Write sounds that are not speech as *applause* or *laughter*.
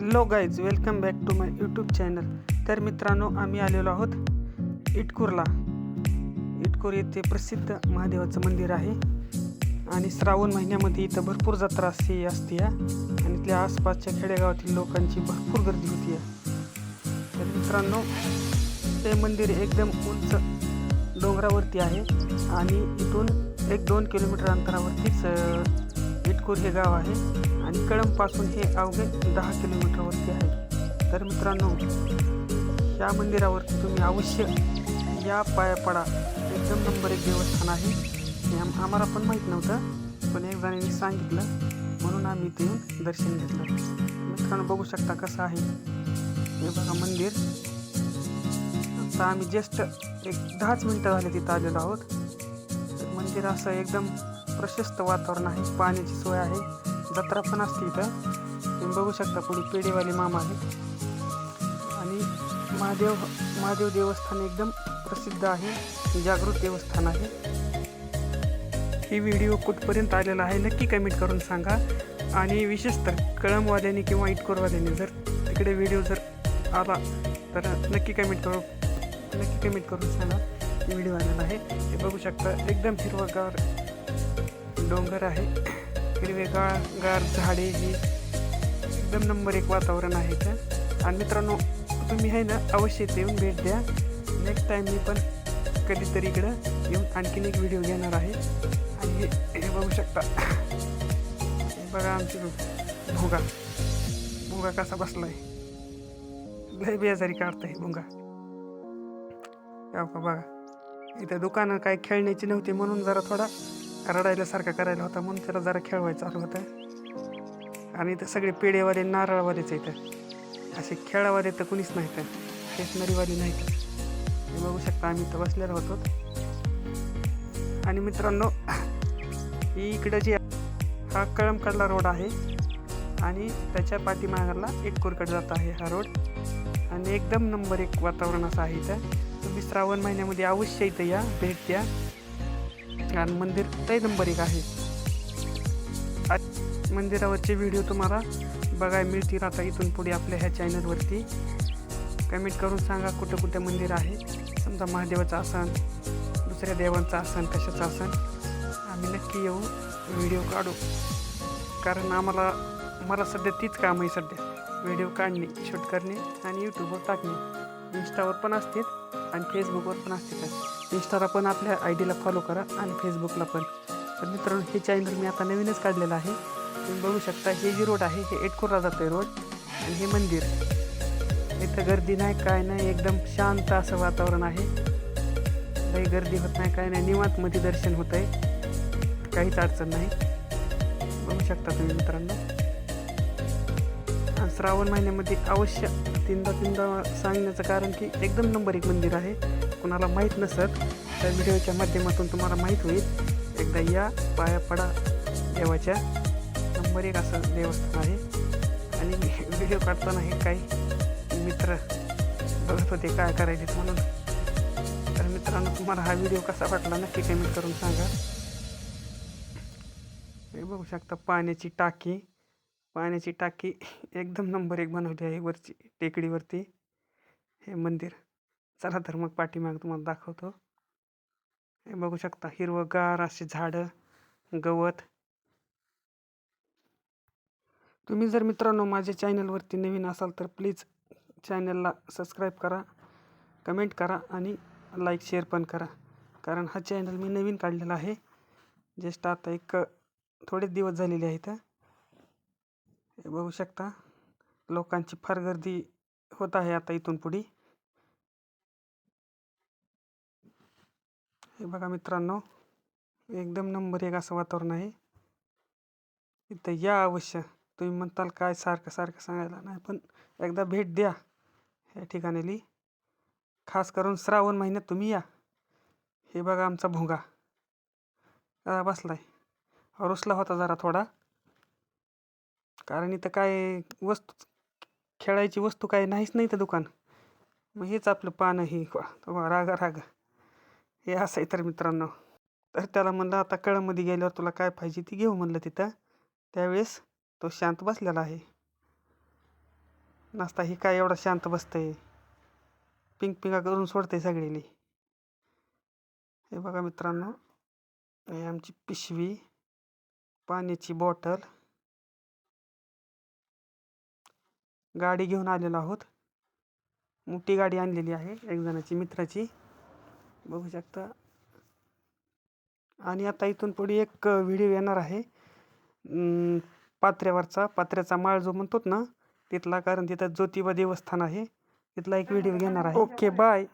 Hello guys welcome back to my YouTube channel तर मित्रांनो आम्ही आलेलो आहोत इटकूरला. इटकूर येथे प्रसिद्ध महादेवाचं मंदिर आहे. आणि श्रावण महिन्यामध्ये इथं भरपूर जत्रा असते असते या आणि इथल्या आसपासच्या खेडेगावातील लोकांची भरपूर गर्दी होती या तर मित्रांनो ते मंदिर एकदम उंच डोंगरावरती आहे. आणि इथून एक दोन किलोमीटर अंतरावरतीच इटकूर हे गाव आहे. आणि कळंबपासून हे अवघे दहा किलोमीटरवरती आहे. तर मित्रांनो या मंदिरावरती तुम्ही अवश्य या पाया पडा. एकदम नंबर एक देवस्थान आहे. हे आम आम्हाला पण माहीत नव्हतं पण एक जणांनी सांगितलं. म्हणून आम्ही ते दर्शन घेतलं. मित्रांनो बघू शकता कसं आहे. हे बघा मंदिर. आता आम्ही जस्ट एक दहाच मिनटं झाले तिथं आलेलो आहोत. मंदिर असं एकदम प्रशस्त वातावरण आहे. पाण्याची सोय आहे. जत्रा पण असते इथं. तुम्ही बघू शकता पुढे पेढेवाले मामा आहेत. आणि महादेव महादेव देवस्थान एकदम प्रसिद्ध आहे. जागृत देवस्थान आहे. ही व्हिडिओ कुठपर्यंत आलेला आहे नक्की कमेंट करून सांगा. आणि विशेषतः कळमवाल्याने किंवा इटकोरवाल्याने जर तिकडे व्हिडिओ जर आला तर नक्की कमेंट करू नक्की कमेंट करून सांगा. व्हिडिओ आलेला आहे. हे बघू शकता एकदम हिरवगार डोंगर आहे. हिरवेगार गार झाडे ही एकदम नंबर एक वातावरण आहे इथं. आणि मित्रांनो तुम्ही आहे ना अवश्य येऊन भेट द्या. नेक्स्ट टाईम मी पण कधीतरी इकडं येऊन आणखीन एक व्हिडिओ घेणार आहे. आणि हे हे बघू शकता. हे बघा आमची भुगा. भुगा कसा बसला आहे लय बेजारी काढतंय भुंगा. का बघा. इथं दुकानं काय खेळण्याची नव्हती म्हणून जरा थोडा रडायल्यासारखा करायला होता म्हणून त्याला जरा खेळवायचं चालू होतं. आणि ते सगळे पेढेवाले नारळवालेच इथं असे खेळावाले तर कुणीच नाही तर स्टेशनरीवाली नाही तर. हे बघू शकता आम्ही इथं बसलेलो होतो आणि मित्रांनो ही इकडं जे हा कळमकडला रोड आहे. आणि त्याच्या पाठीमागाला इटकूरकडे जात आहे हा रोड. आणि एकदम नंबर एक वातावरण असं आहे इथं. तुम्ही श्रावण महिन्यामध्ये अवश्य इथं या भेट द्या. आणि मंदिर तै नंबर एक आहे. मंदिरावरचे व्हिडिओ तुम्हाला बघायला मिळतील आता इथून पुढे आपल्या ह्या चॅनलवरती कमेंट करून सांगा कुठं कुठं मंदिर आहे. समजा महादेवाचं आसन दुसऱ्या देवांचं आसन कशाचं आसन. आम्ही नक्की येऊ व्हिडिओ काढू. कारण आम्हाला मला सध्या तीच काम आहे सध्या. व्हिडिओ काढणे शूट करणे आणि यूट्यूबवर टाकणे. इंस्टावर पण असतील आणि फेसबुकवर पण असतील. इंस्टाला पण आपल्या आय डीला फॉलो करा आणि फेसबुकला पण. तर मित्रांनो हे चॅनल मी आता नवीनच काढलेलं आहे. तुम्ही बघू शकता हे जी रोड आहे हे एटकोरला जातं आहे रोड आणि हे मंदिर. इथं गर्दी नाही काय नाही एकदम शांत असं वातावरण आहे. काही गर्दी होत नाही काय नाही. निवांतमध्ये दर्शन होत आहे काहीच अडचण नाही. बघू शकता तुम्ही मित्रांनो. श्रावण महिन्यामध्ये अवश्य तीनदा तीनदा सांगण्याचं कारण की एकदम नंबर एक मंदिर आहे. कुणाला माहीत नसत त्या व्हिडिओच्या माध्यमातून तुम्हाला माहीत होईल. एकदा या पाया पडा देवाच्या. नंबर एक असं देवस्थान आहे. आणि व्हिडिओ काढताना हे काही मित्र बघत होते काय करायचे म्हणून. तर मित्रांनो तुम्हाला हा व्हिडिओ कसा वाटला नक्की कमेंट करून सांगा. हे बघू शकता पाण्याची टाकी. पाण्याची टाकी *laughs* एकदम नंबर एक बनवली आहे वरची टेकडीवरती. हे मंदिर. चला तर मग पाठीमाग तुम्हाला दाखवतो. हे बघू शकता हिरवंगार असे झाडं गवत. तुम्ही जर मित्रांनो माझ्या चॅनलवरती नवीन असाल तर प्लीज चॅनलला सबस्क्राईब करा कमेंट करा आणि लाईक शेअर पण करा. कारण हा चॅनल मी नवीन काढलेला आहे. जस्ट आता एक थोडेच दिवस झालेले आहेत. बघू शकता. लोकांची फार गर्दी होत आहे आता इथून पुढे. हे बघा मित्रांनो एकदम नंबर एक असं वातावरण आहे. इथं या अवश्य. तुम्ही म्हणताल काय सारखं सारखं सांगायला नाही पण एकदा भेट द्या या ठिकाणी खास करून श्रावण महिन्यात तुम्ही या. हे बघा आमचा भोंगा. बसला बसलाय? रुसला होता जरा थोडा. कारण इथं काय वस्तू खेळायची वस्तू काय नाहीच नाही तर दुकान. मग हेच आपलं पानं हे रागा राग. हे असं आहे तर मित्रांनो. तर त्याला म्हणलं आता कळमध्ये गेल्यावर तुला काय पाहिजे ती घेऊ म्हणलं तिथं. त्यावेळेस तो शांत बसलेला आहे. नसता ही काय एवढा शांत बसतंय? पिंक पिंका करून सोडते सगळीली हे बघा मित्रांनो हे आमची पिशवी पाण्याची बॉटल. गाडी घेऊन आलेलो आहोत. मोठी गाडी आणलेली आहे एक जणाची मित्राची. बघू शकता. आणि आता इथून पुढे एक व्हिडिओ येणार आहे. पात्र्यावरचा पात्र्याचा माळ जो म्हणतो ना तिथला कारण तिथं ज्योतिबा देवस्थान आहे. तिथला एक व्हिडिओ घेणार आहे. Okay bye.